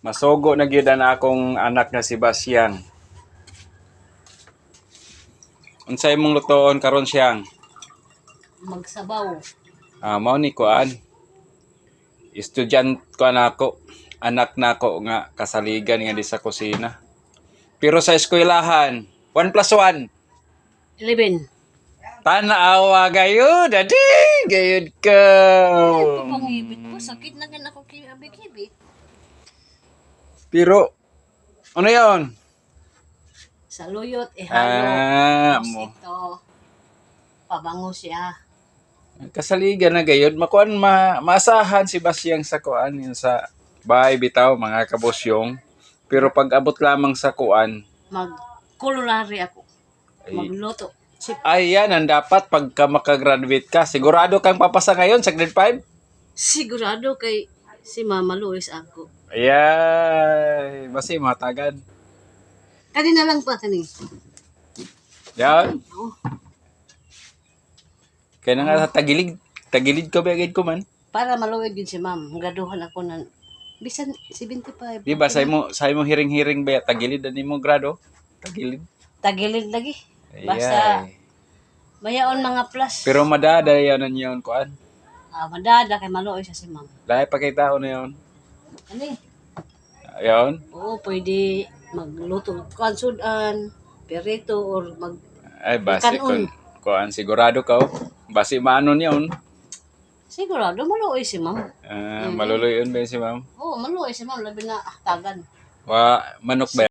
Masugo na gyud ang akong anak nga si Bastian. Unsay mong lutoon karon siyang? Magsabaw. Ah, mao ni kuan. Estudyant ko nako. Anak nako nga kasaligan nga di sa kusina. Pero sa eskwelahan, 1 plus 1. 11. Tanawa gayud, adi, gayud ka. Ito pang ibig ko. Sakit na gan ako kay abik-ibig. Pero, ano yon? Sa luyot, ihalo. Ah, Tapos mo. ito. Pabango siya. Kasaligan na gayud, makuan ma maasahan si Basyang sa kuan yun sa bahay bitaw mga kabosyong. Pero pag abot lamang sa kuan, Mag-culinary ako. Ay. Magluto. Si ay yan ang dapat pagka makagraduate ka. Sigurado kang papasa ngayon sa grade 5? sigurado kay si Mama Luis ako. Ay, basi matagan. Kanina lang pa kani. Yan. Oh, Kaya na nga sa tagilid. Tagilid ko ba agad ko man? para maluwag din si Ma'am. Graduhan ako ng bisan 75. Di ba say mo say mo hiring-hiring ba tagilid ani mo grado? Tagilid. Tagilid lagi. Ayay. Basta mayaon mga plus. Pero madada yan ang yun kuan. Ah, madada kay maluoy siya si Ma'am. Dahil pakita ko na yun. Ani? Ayun. Oo, pwede magluto ng kansudan, perito, or mag... Ay, basi Kanon. kun kuan sigurado ka. oh. Basi maano niyon. Sigurado, maluoy si Ma'am. Ah, maluluyon ba yun si ma'am? Oo, maluoy si Ma'am. Labi na ah, tagan. Wa manok ba